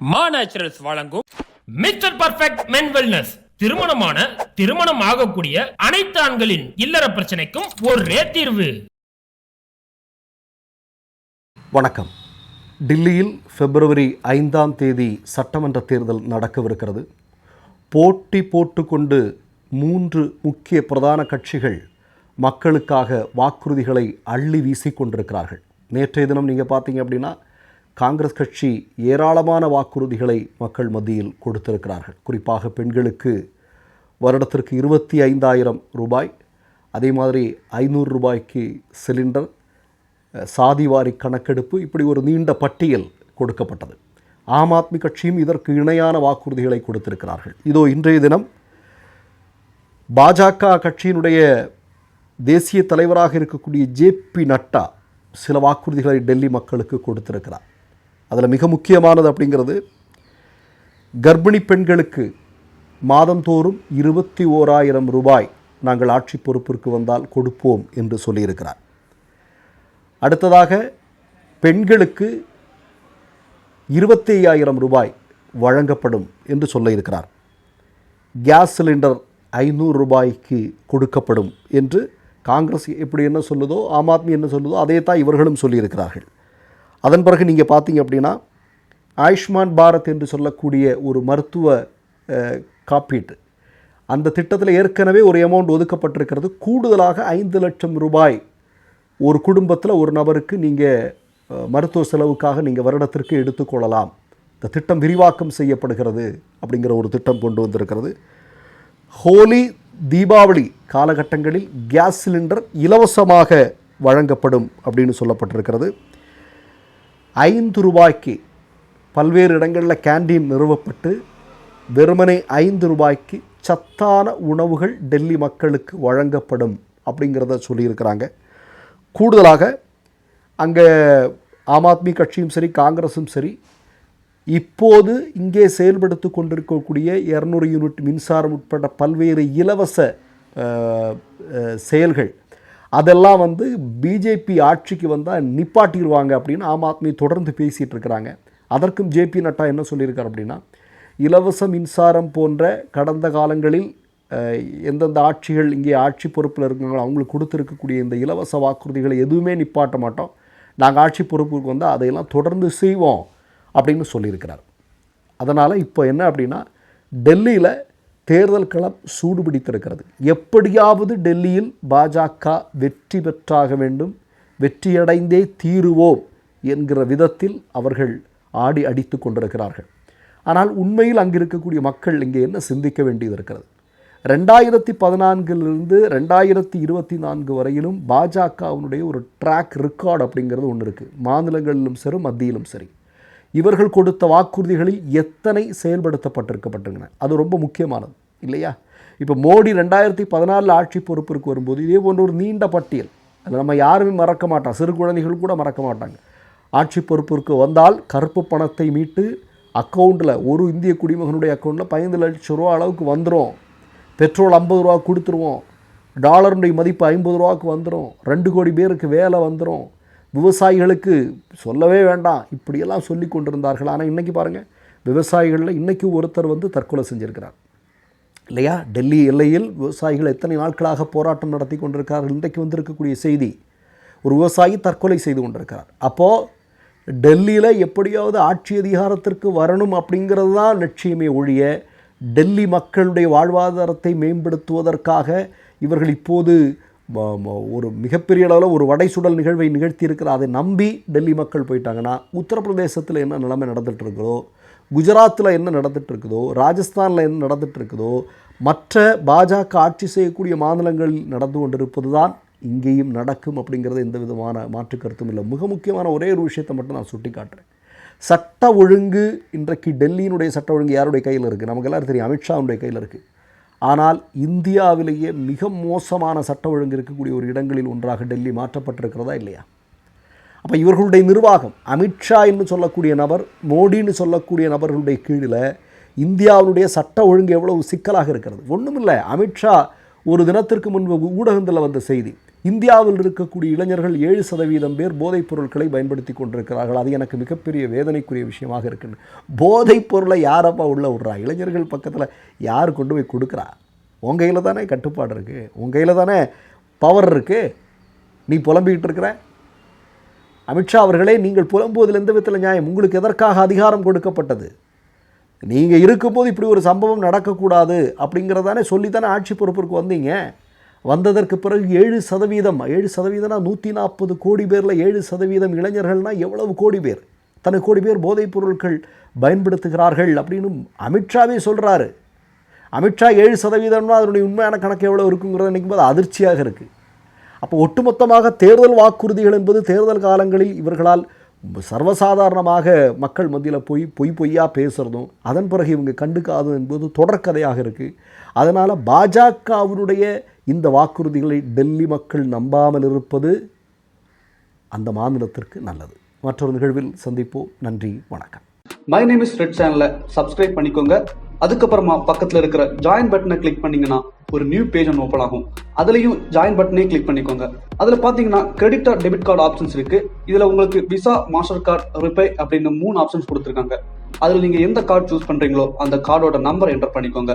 மா நேச்சுரல்ஸ் வழங்கும் mister perfect மென் wellness திருமணமான திருமணம் ஆகக்கூடிய அனைத்து ஆண்களின் இல்லற பிரச்சனைக்கும் ஒரே தீர்வு. வணக்கம். டில்லியில் பிப்ரவரி ஐந்தாம் தேதி சட்டமன்ற தேர்தல் நடக்கவிருக்கிறது. போட்டி போட்டுக்கொண்டு மூன்று முக்கிய பிரதான கட்சிகள் மக்களுக்காக வாக்குறுதிகளை அள்ளி வீசிக் கொண்டிருக்கிறார்கள். நேற்றைய தினம் நீங்கள் பார்த்தீங்க அப்படின்னா காங்கிரஸ் கட்சி ஏராளமான வாக்குறுதிகளை மக்கள் மத்தியில் கொடுத்திருக்கிறார்கள். குறிப்பாக பெண்களுக்கு வருடத்திற்கு இருபத்தி ஐந்தாயிரம் ரூபாய் அதே மாதிரி ஐநூறு ரூபாய்க்கு சிலிண்டர் சாதிவாரி கணக்கெடுப்பு இப்படி ஒரு நீண்ட பட்டியல் கொடுக்கப்பட்டது. ஆம் ஆத்மி கட்சியும் இதற்கு இணையான வாக்குறுதிகளை கொடுத்திருக்கிறார்கள். இதோ இன்றைய தினம் பாஜக கட்சியினுடைய தேசிய தலைவராக இருக்கக்கூடிய ஜேபி நட்டா சில வாக்குறுதிகளை டெல்லி மக்களுக்கு கொடுத்திருக்கிறார். அதில் மிக முக்கியமானது அப்படிங்கிறது கர்ப்பிணி பெண்களுக்கு மாதந்தோறும் இருபத்தி ஓராயிரம் ரூபாய் நாங்கள் ஆட்சி பொறுப்பிற்கு வந்தால் கொடுப்போம் என்று சொல்லியிருக்கிறார். அடுத்ததாக பெண்களுக்கு இருபத்தி ஐயாயிரம் ரூபாய் வழங்கப்படும் என்று சொல்ல இருக்கிறார் கேஸ் சிலிண்டர் ஐநூறு ரூபாய்க்கு கொடுக்கப்படும் என்று காங்கிரஸ் எப்படி என்ன சொல்லுதோ ஆம் ஆத்மி என்ன சொல்லுதோ அதே தான் இவர்களும் சொல்லியிருக்கிறார்கள். அதன் பிறகு நீங்கள் பார்த்தீங்க அப்படின்னா ஆயுஷ்மான் பாரத் என்று சொல்லக்கூடிய ஒரு மருத்துவ காப்பீட்டு. அந்த திட்டத்தில் ஏற்கனவே ஒரு அமௌண்ட் ஒதுக்கப்பட்டிருக்கிறது. கூடுதலாக ஐந்து லட்சம் ரூபாய் ஒரு குடும்பத்தில் ஒரு நபருக்கு நீங்கள் மருத்துவ செலவுக்காக நீங்கள் வருடத்திற்கு எடுத்துக்கொள்ளலாம் இந்த திட்டம் விரிவாக்கம் செய்யப்படுகிறது அப்படிங்கிற ஒரு திட்டம் கொண்டு வந்திருக்கிறது. ஹோலி தீபாவளி காலகட்டங்களில் கேஸ் சிலிண்டர் இலவசமாக வழங்கப்படும் அப்படின்னு சொல்லப்பட்டிருக்கிறது. ஐந்து ரூபாய்க்கு பல்வேறு இடங்களில் கேண்டீன் நிறுவப்பட்டு வெறுமனே ஐந்து ரூபாய்க்கு சத்தான உணவுகள் டெல்லி மக்களுக்கு வழங்கப்படும் அப்படிங்கிறத சொல்லியிருக்கிறாங்க. கூடுதலாக அங்கே ஆம் ஆத்மி கட்சியும் சரி காங்கிரஸும் சரி இப்போது இங்கே செயல்படுத்தி கொண்டிருக்கக்கூடிய இரநூறு யூனிட் மின்சாரம் உட்பட பல்வேறு இலவச செயல்கள் அதெல்லாம் வந்து பிஜேபி ஆட்சிக்கு வந்தால் நிப்பாட்டிடுவாங்க அப்படின்னு ஆம் ஆத்மி தொடர்ந்து பேசிகிட்டு இருக்கிறாங்க. அதற்கும் ஜேபி நட்டா என்ன சொல்லியிருக்கார் அப்படின்னா இலவச மின்சாரம் போன்ற கடந்த காலங்களில் எந்தெந்த ஆட்சிகள் இங்கே ஆட்சி பொறுப்பில் இருக்காங்களோ அவங்களுக்கு கொடுத்துருக்கக்கூடிய இந்த இலவச வாக்குறுதிகளை எதுவுமே நிப்பாட்ட மாட்டோம். நாங்கள் ஆட்சி பொறுப்புக்கு வந்தால் அதையெல்லாம் தொடர்ந்து செய்வோம் அப்படின்னு சொல்லியிருக்கிறார். அதனால் இப்போ என்ன அப்படின்னா டெல்லியில் தேர்தல் களம் சூடு பிடித்திருக்கிறது எப்படியாவது டெல்லியில் பாஜக வெற்றி பெற்றாக வேண்டும் வெற்றியடைந்தே தீருவோம் என்கிற விதத்தில் அவர்கள் ஆடி அடித்து கொண்டிருக்கிறார்கள். ஆனால் உண்மையில் அங்கு இருக்கக்கூடிய மக்கள் இங்கே என்ன சிந்திக்க வேண்டியது இருக்கிறது? ரெண்டாயிரத்தி பதினான்கிலிருந்து ரெண்டாயிரத்தி இருபத்தி நான்கு வரையிலும் பாஜகவினுடைய ஒரு ட்ராக் ரெக்கார்டு அப்படிங்கிறது ஒன்று இருக்குது மாநிலங்களிலும் சரி மத்தியிலும் சரி. இவர்கள் கொடுத்த வாக்குறுதிகளில் எத்தனை செயல்படுத்தப்பட்டிருக்கப்பட்டிருக்கின்றன? அது ரொம்ப முக்கியமானது இல்லையா? இப்போ மோடி ரெண்டாயிரத்தி பதினாலில் ஆட்சி பொறுப்பிற்கு வரும்போது இதே போன்ற ஒரு நீண்ட பட்டியல் அதில் நம்ம யாருமே மறக்க மாட்டோம் சிறு குழந்தைகள் கூட மறக்க மாட்டாங்க. ஆட்சி பொறுப்பிற்கு வந்தால் கருப்பு பணத்தை மீட்டு அக்கௌண்ட்டில் ஒரு இந்திய குடிமகனுடைய அக்கௌண்ட்டில் பதினைந்து லட்சம் ரூபா அளவுக்கு வந்துடும் பெட்ரோல் ஐம்பது ரூபா கொடுத்துருவோம். டாலருடைய மதிப்பு ஐம்பது ரூபாவுக்கு வந்துடும் ரெண்டு கோடி பேருக்கு வேலை வந்துடும் விவசாயிகளுக்கு சொல்லவே வேண்டாம். இப்படியெல்லாம் சொல்லி கொண்டிருந்தார்கள். ஆனால் இன்றைக்கி பாருங்கள் விவசாயிகளில் இன்றைக்கி ஒருத்தர் வந்து தற்கொலை செஞ்சுருக்கிறார். இல்லையா? டெல்லி எல்லையில் விவசாயிகள் எத்தனை நாட்களாக போராட்டம் நடத்தி கொண்டிருக்கிறார்கள்? இன்றைக்கு வந்திருக்கக்கூடிய செய்தி ஒரு விவசாயி தற்கொலை செய்து கொண்டிருக்கிறார். அப்போது டெல்லியில் எப்படியாவது ஆட்சி அதிகாரத்திற்கு வரணும் அப்படிங்கிறது தான் லட்சியமே ஒழிய டெல்லி மக்களுடைய வாழ்வாதாரத்தை மேம்படுத்துவதற்காக இவர்கள் இப்போது ஒரு மிகப்பெரிய அளவில் ஒரு வடை சுடல் நிகழ்வை நிகழ்த்தியிருக்கிற அதை நம்பி டெல்லி மக்கள் போயிட்டாங்கன்னா உத்தரப்பிரதேசத்தில் என்ன நிலைமை நடந்துகிட்ருக்குதோ குஜராத்தில் என்ன நடந்துகிட்ருக்குதோ ராஜஸ்தானில் என்ன நடந்துகிட்ருக்குதோ இருக்குதோ மற்ற பாஜக ஆட்சி செய்யக்கூடிய மாநிலங்களில் நடந்து கொண்டிருப்பது தான் இங்கேயும் நடக்கும் அப்படிங்கிறது எந்த விதமான மாற்று கருத்தும் இல்லை. மிக முக்கியமான ஒரே ஒரு விஷயத்தை மட்டும் நான் சுட்டி காட்டுறேன் சட்ட ஒழுங்கு இன்றைக்கு டெல்லியினுடைய சட்ட ஒழுங்கு யாருடைய கையில் இருக்குது? நமக்கு எல்லாரும் தெரியும் அமித்ஷாவுடைய கையில் இருக்குது. ஆனால் இந்தியாவிலேயே மிக மோசமான சட்ட ஒழுங்கு இருக்கக்கூடிய ஒரு இடங்களில் ஒன்றாக டெல்லி மாற்றப்பட்டிருக்கிறதா இல்லையா? அப்போ இவர்களுடைய நிர்வாகம் அமித்ஷா என்று சொல்லக்கூடிய நபர் மோடின்னு சொல்லக்கூடிய நபர்களுடைய கீழில் இந்தியாவுடைய சட்ட ஒழுங்கு எவ்வளவு சிக்கலாக இருக்கிறது? ஒன்றுமில்லை அமித்ஷா ஒரு தினத்திற்கு முன்பு ஊடகத்தில் வந்த செய்தி இந்தியாவில் இருக்கக்கூடிய இளைஞர்கள் ஏழு சதவீதம் பேர் போதைப் பொருட்களை பயன்படுத்தி கொண்டிருக்கிறார்கள். அது எனக்கு மிகப்பெரிய வேதனைக்குரிய விஷயமாக இருக்குது போதைப் பொருளை யாரப்பா உள்ளே விட்றா? இளைஞர்கள் பக்கத்தில் யார் கொண்டு போய் கொடுக்குறா? உன் கையில் தானே கட்டுப்பாடு இருக்குது உன் கையில் தானே பவர் இருக்குது நீ புலம்பிக்கிட்டு இருக்கிற? அமித்ஷா அவர்களே நீங்கள் புலம்புவதில் எந்த விதத்தில் நியாயம்? உங்களுக்கு எதற்காக அதிகாரம் கொடுக்கப்பட்டது? நீங்கள் இருக்கும்போது இப்படி ஒரு சம்பவம் நடக்கக்கூடாது அப்படிங்கிறதானே சொல்லி தானே ஆட்சி பொறுப்பிற்கு வந்தீங்க? வந்ததற்கு பிறகு ஏழு சதவீதம் ஏழு சதவீதம்னா நூற்றி நாற்பது கோடி பேரில் ஏழு சதவீதம் இளைஞர்கள்னால் எவ்வளவு கோடி பேர்? தனக்கு கோடி பேர் போதைப் பொருட்கள் பயன்படுத்துகிறார்கள் அப்படின்னு அமித்ஷாவே சொல்கிறாரு அமித்ஷா ஏழு சதவீதம்னா அதனுடைய உண்மையான கணக்கு எவ்வளோ இருக்குங்கிறத நினைக்கும் போது அதிர்ச்சியாக இருக்குது அப்போ ஒட்டுமொத்தமாக தேர்தல் வாக்குறுதிகள் என்பது தேர்தல் காலங்களில் இவர்களால் சர்வசாதாரணமாக மக்கள் மத்தியில் போய் பொய் பொய்யா பேசுகிறதும் அதன் பிறகு இவங்க கண்டுக்காது என்பது தொடர்கதையாக இருக்குது அதனால் பாஜகவினுடைய இந்த வாக்குறுதிகளை டெல்லி மக்கள் நம்பாமல் இருப்பது அந்த மாநிலத்திற்கு நல்லது. மற்றொரு நிகழ்வில் சந்திப்போம். நன்றி வணக்கம். மை நேம் இஸ் ரெட் சேனலை சப்ஸ்கிரைப் பண்ணிக்கோங்க. அதுக்கப்புறமா பக்கத்தில் இருக்கிற ஜாயின் பட்டனை கிளிக் பண்ணீங்கன்னா ஒரு நியூ பேஜ் ஒன்று ஓப்பன் ஆகும். அதுலேயும் ஜாயின் பட்டனே கிளிக் பண்ணிக்கோங்க. அதில் பார்த்தீங்கன்னா credit or debit card options இருக்கு. இதில் உங்களுக்கு விசா மாஸ்டர் கார்டு ரிப்பே அப்படின்னு மூணு ஆப்ஷன்ஸ் கொடுத்துருக்காங்க. அதில் நீங்கள் எந்த கார்டு சூஸ் பண்ணுறீங்களோ அந்த கார்டோட நம்பர் என்டர் பண்ணிக்கோங்க.